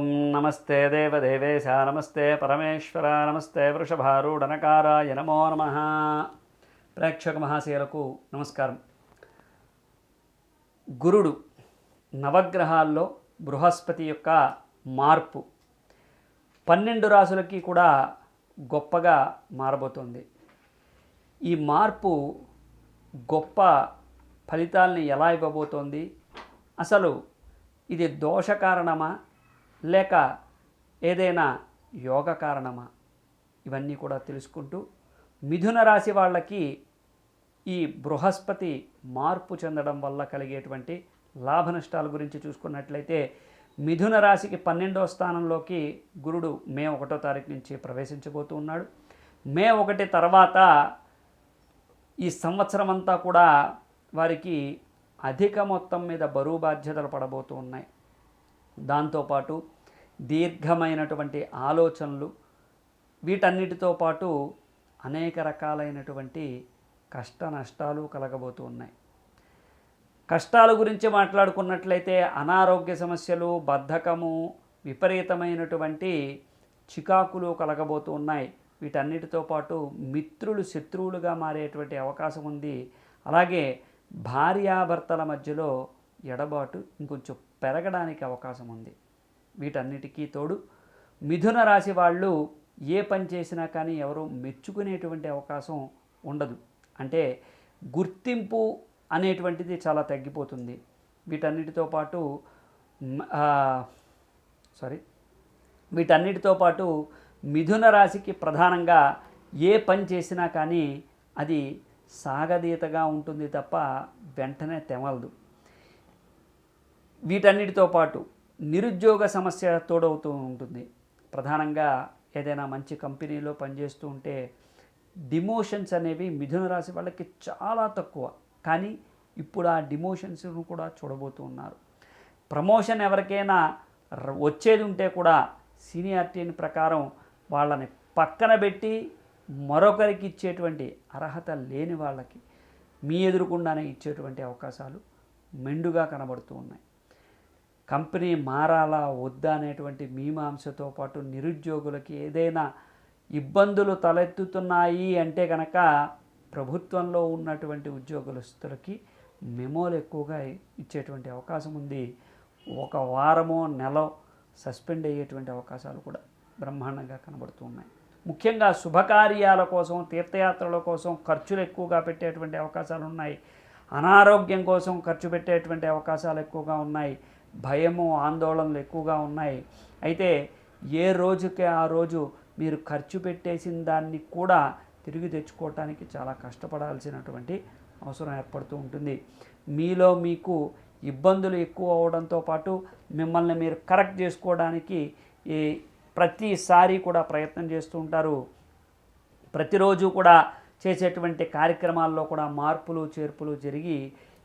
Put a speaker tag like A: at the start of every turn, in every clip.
A: ఓం నమస్తే దేవదేవేశ నమస్తే పరమేశ్వర నమస్తే వృషభారూఢనకారాయ నమో నమ. ప్రేక్షక మహాశయులకు నమస్కారం. గురుడు నవగ్రహాల్లో బృహస్పతి యొక్క మార్పు పన్నెండు రాసులకి కూడా గొప్పగా మారబోతోంది. ఈ మార్పు గొప్ప ఫలితాల్ని ఎలా ఇవ్వబోతోంది? అసలు ఇది దోష కారణమా లేక ఏదైనా యోగ కారణమా? ఇవన్నీ కూడా తెలుసుకుంటూ మిథున రాశి వాళ్ళకి ఈ బృహస్పతి మార్పు చెందడం వల్ల కలిగేటువంటి లాభ నష్టాల గురించి చూసుకున్నట్లయితే మిథున రాశికి పన్నెండో స్థానంలోకి గురుడు మే ఒకటో తారీఖు నుంచి ప్రవేశించబోతూ ఉన్నాడు. మే ఒకటి తర్వాత ఈ సంవత్సరం అంతా కూడా వారికి అధిక మొత్తం మీద బరువు బాధ్యతలు పడబోతూ ఉన్నాయి. దాంతోపాటు దీర్ఘమైనటువంటి ఆలోచనలు వీటన్నిటితో పాటు అనేక రకాలైనటువంటి కష్ట నష్టాలు కలగబోతూ ఉన్నాయి. కష్టాల గురించి మాట్లాడుకున్నట్లయితే అనారోగ్య సమస్యలు బద్ధకము విపరీతమైనటువంటి చికాకులు కలగబోతూ ఉన్నాయి. వీటన్నిటితో పాటు మిత్రులు శత్రువులుగా మారేటువంటి అవకాశం ఉంది. అలాగే భార్యాభర్తల మధ్యలో ఎడబాటు ఇంకొంచెం పెరగడానికి అవకాశం ఉంది. వీటన్నిటికీ తోడు మిథున రాశి వాళ్ళు ఏ పని చేసినా కానీ ఎవరు మెచ్చుకునేటువంటి అవకాశం ఉండదు. అంటే గుర్తింపు అనేటువంటిది చాలా తగ్గిపోతుంది. వీటన్నిటితో పాటు సారీ వీటన్నిటితో పాటు మిథున రాశికి ప్రధానంగా ఏ పని చేసినా కానీ అది సాగదీతగా ఉంటుంది తప్ప వెంటనే తెమలదు. వీటన్నిటితో పాటు నిరుద్యోగ సమస్య తోడవుతూ ఉంటుంది. ప్రధానంగా ఏదైనా మంచి కంపెనీలో పనిచేస్తూ ఉంటే డిమోషన్స్ అనేవి మిథున రాశి వాళ్ళకి చాలా తక్కువ. కానీ ఇప్పుడు ఆ డిమోషన్స్ను కూడా చూడబోతూ ఉన్నారు. ప్రమోషన్ ఎవరికైనా వచ్చేది ఉంటే కూడా సీనియారిటీని ప్రకారం వాళ్ళని పక్కన పెట్టి మరొకరికి ఇచ్చేటువంటి అర్హత లేని వాళ్ళకి మీ ఎదురుకుండానే ఇచ్చేటువంటి అవకాశాలు మెండుగా కనబడుతూ ఉన్నాయి. కంపెనీ మారాలా వద్దా అనేటువంటి మీమాంసతో పాటు నిరుద్యోగులకి ఏదైనా ఇబ్బందులు తలెత్తుతున్నాయి అంటే కనుక ప్రభుత్వంలో ఉన్నటువంటి ఉద్యోగస్తులకి మెమోలు ఎక్కువగా ఇచ్చేటువంటి అవకాశం ఉంది. ఒక వారమో నెల సస్పెండ్ అయ్యేటువంటి అవకాశాలు కూడా బ్రహ్మాండంగా కనబడుతూ ఉన్నాయి. ముఖ్యంగా శుభకార్యాల కోసం తీర్థయాత్రల కోసం ఖర్చులు ఎక్కువగా పెట్టేటువంటి అవకాశాలు ఉన్నాయి. అనారోగ్యం కోసం ఖర్చు పెట్టేటువంటి అవకాశాలు ఎక్కువగా ఉన్నాయి. భయము ఆందోళనలు ఎక్కువగా ఉన్నాయి. అయితే ఏ రోజుకి ఆ రోజు మీరు ఖర్చు పెట్టేసిన దాన్ని కూడా తిరిగి తెచ్చుకోవటానికి చాలా కష్టపడాల్సినటువంటి అవసరం ఏర్పడుతూ ఉంటుంది. మీలో మీకు ఇబ్బందులు ఎక్కువ అవడంతో పాటు మిమ్మల్ని మీరు కరెక్ట్ చేసుకోవడానికి ఈ ప్రతిసారి కూడా ప్రయత్నం చేస్తూ ఉంటారు. ప్రతిరోజు కూడా చేసేటువంటి కార్యక్రమాల్లో కూడా మార్పులు చేర్పులు జరిగి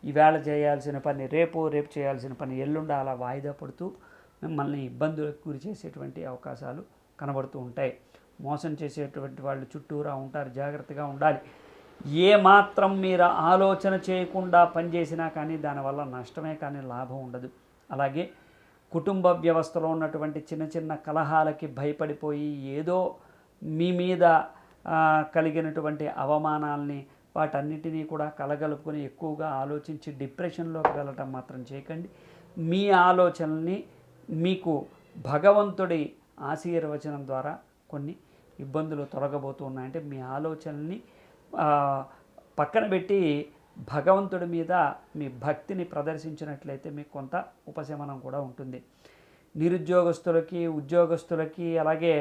A: ఈవేళ చేయాల్సిన పని రేపు రేపు చేయాల్సిన పని ఎల్లుండ అలా వాయిదా పడుతూ మిమ్మల్ని ఇబ్బందులకు గురి చేసేటువంటి అవకాశాలు కనబడుతూ ఉంటాయి. మోసం చేసేటువంటి వాళ్ళు చుట్టూరా ఉంటారు జాగ్రత్తగా ఉండాలి. ఏ మాత్రం మీరు ఆలోచన చేయకుండా పనిచేసినా కానీ దానివల్ల నష్టమే కానీ లాభం ఉండదు. అలాగే కుటుంబ వ్యవస్థలో ఉన్నటువంటి చిన్న చిన్న కలహాలకి భయపడిపోయి ఏదో మీ మీద కలిగినటువంటి అవమానాల్ని వాటన్నిటినీ కూడా కలగలుపుకొని ఎక్కువగా ఆలోచించి డిప్రెషన్లోకి వెళ్ళటం మాత్రం చేయకండి. మీ ఆలోచనల్ని మీకు భగవంతుడి ఆశీర్వచనం ద్వారా కొన్ని ఇబ్బందులు తొలగబోతూ ఉన్నాయంటే మీ ఆలోచనల్ని పక్కన పెట్టి భగవంతుడి మీద మీ భక్తిని ప్రదర్శించినట్లయితే మీకు కొంత ఉపశమనం కూడా ఉంటుంది. నిరుద్యోగస్తులకి ఉద్యోగస్తులకి అలాగే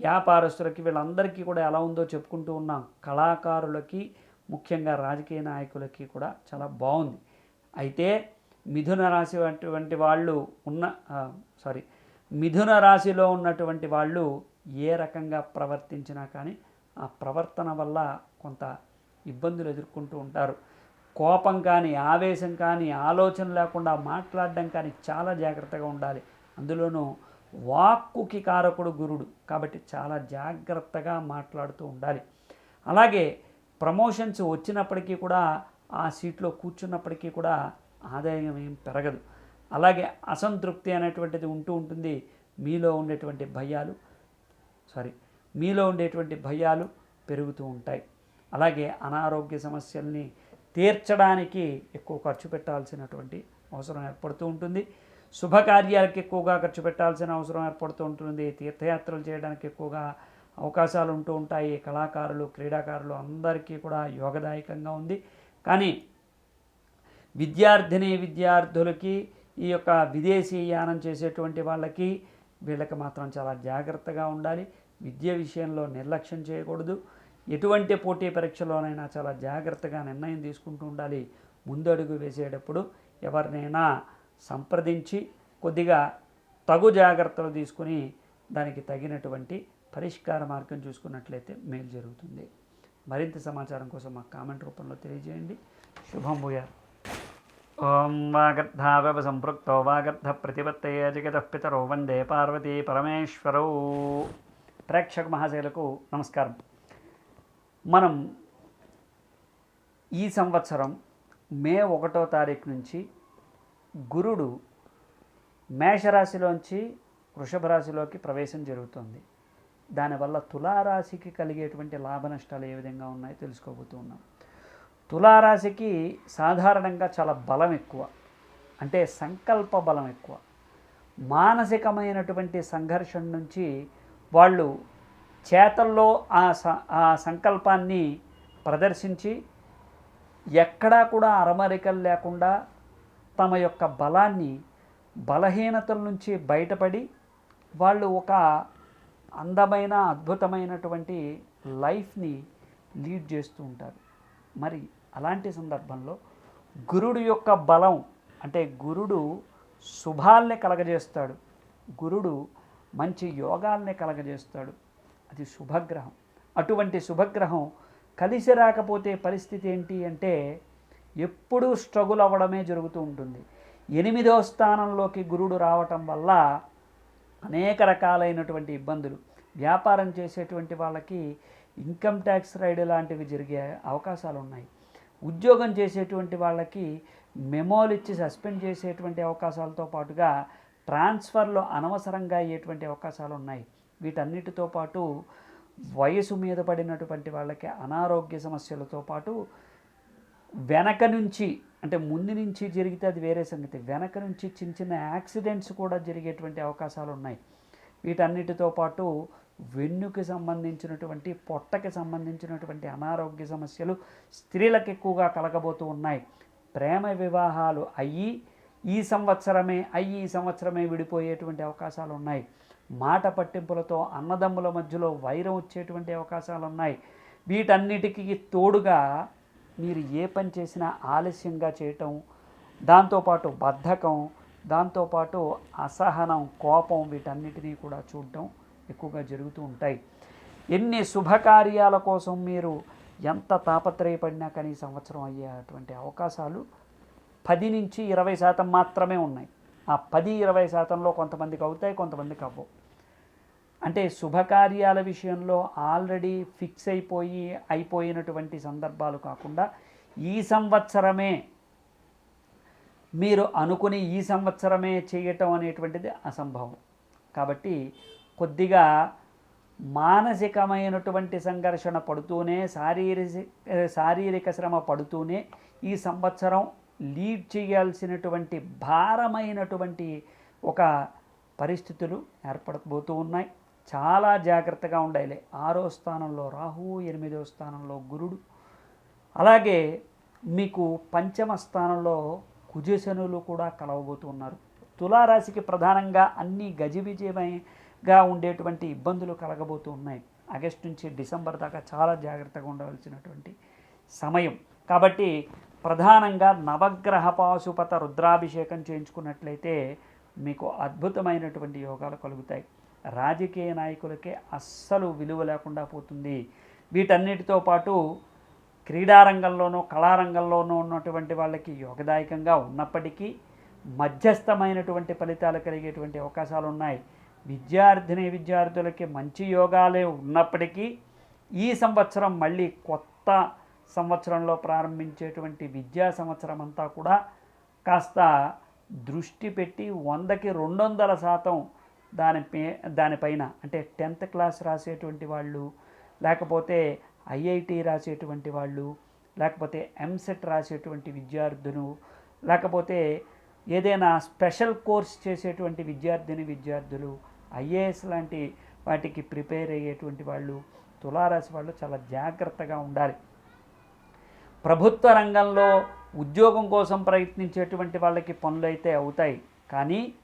A: వ్యాపారస్తులకి వీళ్ళందరికీ కూడా ఎలా ఉందో చెప్పుకుంటూ ఉన్నాం. కళాకారులకి ముఖ్యంగా రాజకీయ నాయకులకి కూడా చాలా బాగుంది. అయితే మిథున రాశి అటువంటి వాళ్ళు ఉన్న సారీ మిథున రాశిలో ఉన్నటువంటి వాళ్ళు ఏ రకంగా ప్రవర్తించినా కానీ ఆ ప్రవర్తన వల్ల కొంత ఇబ్బందులు ఎదుర్కొంటూ ఉంటారు. కోపం కానీ ఆవేశం కానీ ఆలోచన లేకుండా మాట్లాడడం కానీ చాలా జాగ్రత్తగా ఉండాలి. అందులోనూ వాక్కుకి కారకుడు గురుడు కాబట్టి చాలా జాగ్రత్తగా మాట్లాడుతూ ఉండాలి. అలాగే ప్రమోషన్స్ వచ్చినప్పటికీ కూడా ఆ సీట్లో కూర్చున్నప్పటికీ కూడా ఆదాయం ఏం పెరగదు. అలాగే అసంతృప్తి అనేటువంటిది ఉంటూ ఉంటుంది. మీలో ఉండేటువంటి భయాలు సారీ మీలో ఉండేటువంటి భయాలు పెరుగుతూ ఉంటాయి. అలాగే అనారోగ్య సమస్యల్ని తీర్చడానికి ఎక్కువ ఖర్చు పెట్టాల్సినటువంటి అవసరం ఏర్పడుతూ ఉంటుంది. శుభకార్యాలకు ఎక్కువగా ఖర్చు పెట్టాల్సిన అవసరం ఏర్పడుతూ ఉంటుంది. తీర్థయాత్రలు చేయడానికి ఎక్కువగా అవకాశాలు ఉంటూ ఉంటాయి కళాకారులు క్రీడాకారులు అందరికీ కూడా యోగదాయకంగా ఉంది. కానీ విద్యార్థిని విద్యార్థులకి ఈ యొక్క విదేశీ యానం చేసేటువంటి వాళ్ళకి వీళ్ళకి మాత్రం చాలా జాగ్రత్తగా ఉండాలి. విద్య విషయంలో నిర్లక్ష్యం చేయకూడదు. ఎటువంటి పోటీ పరీక్షలోనైనా చాలా జాగ్రత్తగా నిర్ణయం తీసుకుంటూ ఉండాలి. ముందడుగు వేసేటప్పుడు ఎవరినైనా సంప్రదించి కొద్దిగా తగు జాగ్రత్తలు తీసుకుని దానికి తగినటువంటి పరిష్కార మార్గం చూసుకున్నట్లయితే మేలు జరుగుతుంది. మరింత సమాచారం కోసం మా కామెంట్ రూపంలో తెలియజేయండి. శుభం భూయార్ ఓం వాగర్ధావవ సంపృక్తో వాగర్ధ ప్రతిపత్తయ జగతః పితరో వందే పార్వతీ పరమేశ్వరౌ. ప్రేక్షక మహాశయులకు నమస్కారం. మనం ఈ సంవత్సరం మే ఒకటో తారీఖు నుంచి గురుడు మేషరాశిలోంచి వృషభ రాశిలోకి ప్రవేశం జరుగుతుంది. దానివల్ల తులారాశికి కలిగేటువంటి లాభ నష్టాలు ఏ విధంగా ఉన్నాయో తెలుసుకోబోతూ ఉన్నాం. తులారాశికి సాధారణంగా చాలా బలం ఎక్కువ. అంటే సంకల్ప బలం ఎక్కువ. మానసికమైనటువంటి సంఘర్షణ నుంచి వాళ్ళు చేతల్లో ఆ స ఆ సంకల్పాన్ని ప్రదర్శించి ఎక్కడా కూడా అరమరికలు లేకుండా తమ యొక్క బలాన్ని బలహీనతల నుంచి బయటపడి వాళ్ళు ఒక అందమైన అద్భుతమైనటువంటి లైఫ్ని లీడ్ చేస్తూ ఉంటారు. మరి అలాంటి సందర్భంలో గురుడు యొక్క బలం అంటే గురుడు శుభాల్ని కలగజేస్తాడు. గురుడు మంచి యోగాల్ని కలగజేస్తాడు. అది శుభగ్రహం. అటువంటి శుభగ్రహం కలిసి రాకపోతే పరిస్థితి ఏంటి అంటే ఎప్పుడూ స్ట్రగుల్ అవ్వడమే జరుగుతూ ఉంటుంది. ఎనిమిదో స్థానంలోకి గురుడు రావటం వల్ల అనేక రకాలైనటువంటి ఇబ్బందులు. వ్యాపారం చేసేటువంటి వాళ్ళకి ఇన్కమ్ ట్యాక్స్ రైడ్ లాంటివి జరిగే అవకాశాలు ఉన్నాయి ఉద్యోగం చేసేటువంటి వాళ్ళకి మెమోలు ఇచ్చి సస్పెండ్ చేసేటువంటి అవకాశాలతో పాటుగా ట్రాన్స్ఫర్లో అనవసరంగా అయ్యేటువంటి అవకాశాలు ఉన్నాయి వీటన్నిటితో పాటు వయసు మీద పడినటువంటి వాళ్ళకి అనారోగ్య సమస్యలతో పాటు వెనక నుంచి అంటే ముందు నుంచి జరిగితే అది వేరే సంగతి. వెనక నుంచి చిన్న చిన్న యాక్సిడెంట్స్ కూడా జరిగేటువంటి అవకాశాలు ఉన్నాయి వీటన్నిటితో పాటు వెన్నుకి సంబంధించినటువంటి పొట్టకి సంబంధించినటువంటి అనారోగ్య సమస్యలు స్త్రీలకు ఎక్కువగా కలగబోతూ ఉన్నాయి. ప్రేమ వివాహాలు అయ్యి ఈ సంవత్సరమే అయ్యి ఈ సంవత్సరమే విడిపోయేటువంటి అవకాశాలు ఉన్నాయి మాట పట్టింపులతో అన్నదమ్ముల మధ్యలో వైరం వచ్చేటువంటి అవకాశాలు ఉన్నాయి వీటన్నిటికీ తోడుగా మీరు ఏ పని చేసినా ఆలస్యంగా చేయటం దాంతోపాటు బద్ధకం దాంతోపాటు అసహనం కోపం వీటన్నిటినీ కూడా చూడటం ఎక్కువగా జరుగుతూ ఉంటాయి. ఎన్ని శుభకార్యాల కోసం మీరు ఎంత తాపత్రయపడినా కానీ సంవత్సరం అయ్యేటువంటి అవకాశాలు పది నుంచి ఇరవై శాతం మాత్రమే ఉన్నాయి. ఆ పది ఇరవై శాతంలో కొంతమందికి అవుతాయి కొంతమందికి అవ్వవు. అంటే శుభకార్యాల విషయంలో ఆల్రెడీ ఫిక్స్ అయిపోయి అయిపోయినటువంటి సందర్భాలు కాకుండా ఈ సంవత్సరమే మీరు అనుకుని ఈ సంవత్సరమే చేయటం అనేటువంటిది అసంభవం. కాబట్టి కొద్దిగా మానసికమైనటువంటి సంఘర్షణ పడుతూనే శారీరక శారీరక శ్రమ పడుతూనే ఈ సంవత్సరం లీడ్ చేయాల్సినటువంటి భారమైనటువంటి ఒక పరిస్థితులు ఏర్పడబోతూ ఉన్నాయి. చాలా జాగ్రత్తగా ఉండాలి. ఆరో స్థానంలో రాహువు ఎనిమిదో స్థానంలో గురుడు. అలాగే మీకు పంచమ స్థానంలో కుజశనులు కూడా కలవబోతున్నారు తులారాశికి ప్రధానంగా అన్ని గజిబిజయమైగా ఉండేటువంటి ఇబ్బందులు కలగబోతూ ఉన్నాయి. ఆగస్టు నుంచి డిసెంబర్ దాకా చాలా జాగ్రత్తగా ఉండవలసినటువంటి సమయం. కాబట్టి ప్రధానంగా నవగ్రహ పాశుపత రుద్రాభిషేకం చేయించుకున్నట్లయితే మీకు అద్భుతమైనటువంటి యోగాలు కలుగుతాయి. రాజకీయ నాయకులకే అస్సలు విలువ లేకుండా పోతుంది. వీటన్నిటితో పాటు క్రీడారంగంలోనూ కళారంగంలోనూ ఉన్నటువంటి వాళ్ళకి యోగదాయకంగా ఉన్నప్పటికీ మధ్యస్థమైనటువంటి ఫలితాలు కలిగేటువంటి అవకాశాలు ఉన్నాయి విద్యార్థిని విద్యార్థులకి మంచి యోగాలే ఉన్నప్పటికీ ఈ సంవత్సరం మళ్ళీ కొత్త సంవత్సరంలో ప్రారంభించేటువంటి విద్యా సంవత్సరం అంతా కూడా కాస్త దృష్టి పెట్టి వందకి రెండు వందల శాతం దాని దానిపైన అంటే టెన్త్ క్లాస్ రాసేటువంటి వాళ్ళు లేకపోతే ఐఐటి రాసేటువంటి వాళ్ళు లేకపోతే ఎంసెట్ రాసేటువంటి విద్యార్థులు లేకపోతే ఏదైనా స్పెషల్ కోర్స్ చేసేటువంటి విద్యార్థిని విద్యార్థులు ఐఏఎస్ లాంటి వాటికి ప్రిపేర్ అయ్యేటువంటి వాళ్ళు తులారాశి వాళ్ళు చాలా జాగ్రత్తగా ఉండాలి. ప్రభుత్వ రంగంలో ఉద్యోగం కోసం ప్రయత్నించేటువంటి వాళ్ళకి పనులు అయితే అవుతాయి. కానీ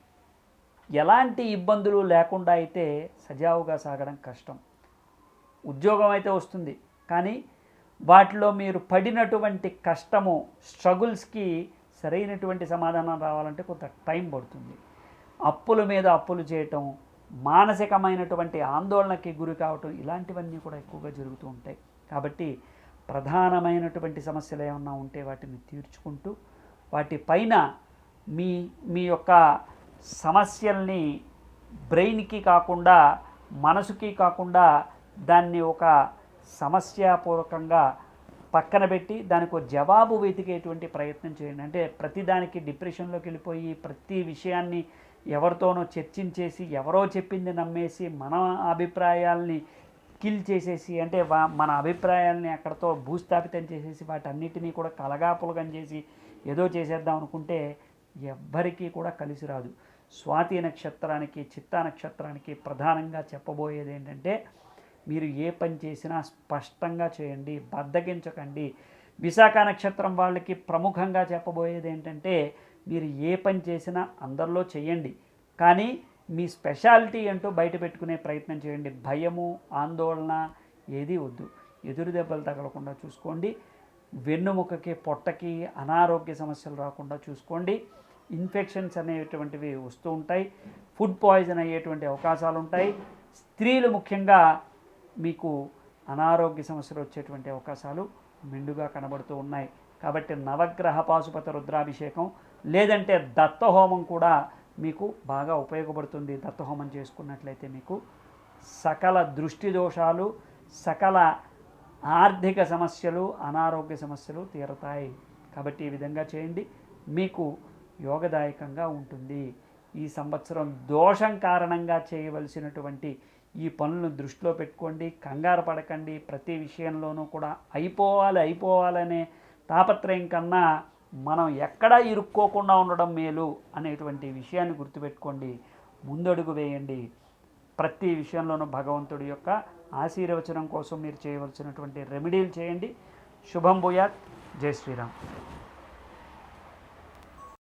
A: ఎలాంటి ఇబ్బందులు లేకుండా అయితే సజావుగా సాగడం కష్టం. ఉద్యోగం అయితే వస్తుంది కానీ వాటిలో మీరు పడినటువంటి కష్టము స్ట్రగుల్స్కి సరైనటువంటి సమాధానం రావాలంటే కొంత టైం పడుతుంది. అప్పుల మీద అప్పులు చేయటం మానసికమైనటువంటి ఆందోళనకి గురి కావటం ఇలాంటివన్నీ కూడా ఎక్కువగా జరుగుతూ ఉంటాయి. కాబట్టి ప్రధానమైనటువంటి సమస్యలు ఏమన్నా ఉంటే వాటిని తీర్చుకుంటూ వాటిపైన మీ మీ యొక్క సమస్యల్ని బ్రెయిన్కి కాకుండా మనసుకి కాకుండా దాన్ని ఒక సమస్యాపూర్వకంగా పక్కన పెట్టి దానికి ఒక జవాబు వెతికేటువంటి ప్రయత్నం చేయండి. అంటే ప్రతిదానికి డిప్రెషన్లోకి వెళ్ళిపోయి ప్రతి విషయాన్ని ఎవరితోనో చర్చించేసి ఎవరో చెప్పింది నమ్మేసి మన అభిప్రాయాల్ని కిల్ చేసేసి అంటే వా- మన అభిప్రాయాల్ని అక్కడతో భూస్థాపితం చేసేసి వాటన్నిటినీ కూడా కలగాపులగం చేసి ఏదో చేసేద్దాం అనుకుంటే ఎవ్వరికీ కూడా కలిసి రాదు. స్వాతి నక్షత్రానికి చిత్తా నక్షత్రానికి ప్రధానంగా చెప్పబోయేది ఏంటంటే మీరు ఏ పని చేసినా స్పష్టంగా చేయండి బద్దగించకండి విశాఖ నక్షత్రం వాళ్ళకి ప్రముఖంగా చెప్పబోయేది ఏంటంటే మీరు ఏ పని చేసినా అందరిలో చేయండి. కానీ మీ స్పెషాలిటీ అంటూ బయట పెట్టుకునే ప్రయత్నం చేయండి. భయము ఆందోళన ఏది వద్దు. ఎదురు దెబ్బలు తగలకుండా చూసుకోండి. వెన్నుముకకి పొట్టకి అనారోగ్య సమస్యలు రాకుండా చూసుకోండి. ఇన్ఫెక్షన్స్ అనేటువంటివి వస్తూ ఉంటాయి. ఫుడ్ పాయిజన్ అయ్యేటువంటి అవకాశాలు ఉంటాయి. స్త్రీలు ముఖ్యంగా మీకు అనారోగ్య సమస్యలు వచ్చేటువంటి అవకాశాలు మెండుగా కనబడుతూ ఉన్నాయి. కాబట్టి నవగ్రహ పాశుపత రుద్రాభిషేకం లేదంటే దత్తహోమం కూడా మీకు బాగా ఉపయోగపడుతుంది దత్తహోమం చేసుకున్నట్లయితే మీకు. సకల దృష్టి దోషాలు సకల ఆర్థిక సమస్యలు అనారోగ్య సమస్యలు తీరతాయి. కాబట్టి ఈ విధంగా చేయండి. మీకు యోగదాయకంగా ఉంటుంది. ఈ సంవత్సరం దోషం కారణంగా చేయవలసినటువంటి ఈ పనులను దృష్టిలో పెట్టుకోండి. కంగారు పడకండి. ప్రతి విషయంలోనూ కూడా అయిపోవాలి అయిపోవాలనే తాపత్రయం కన్నా మనం ఎక్కడా ఇరుక్కోకుండా ఉండడం మేలు అనేటువంటి విషయాన్ని గుర్తుపెట్టుకోండి. ముందడుగు వేయండి. ప్రతి విషయంలోనూ భగవంతుడి యొక్క ఆశీర్వచనం కోసం మీరు చేయవలసినటువంటి రెమెడీలు చేయండి. శుభం భూయాత్. జై శ్రీరామ్.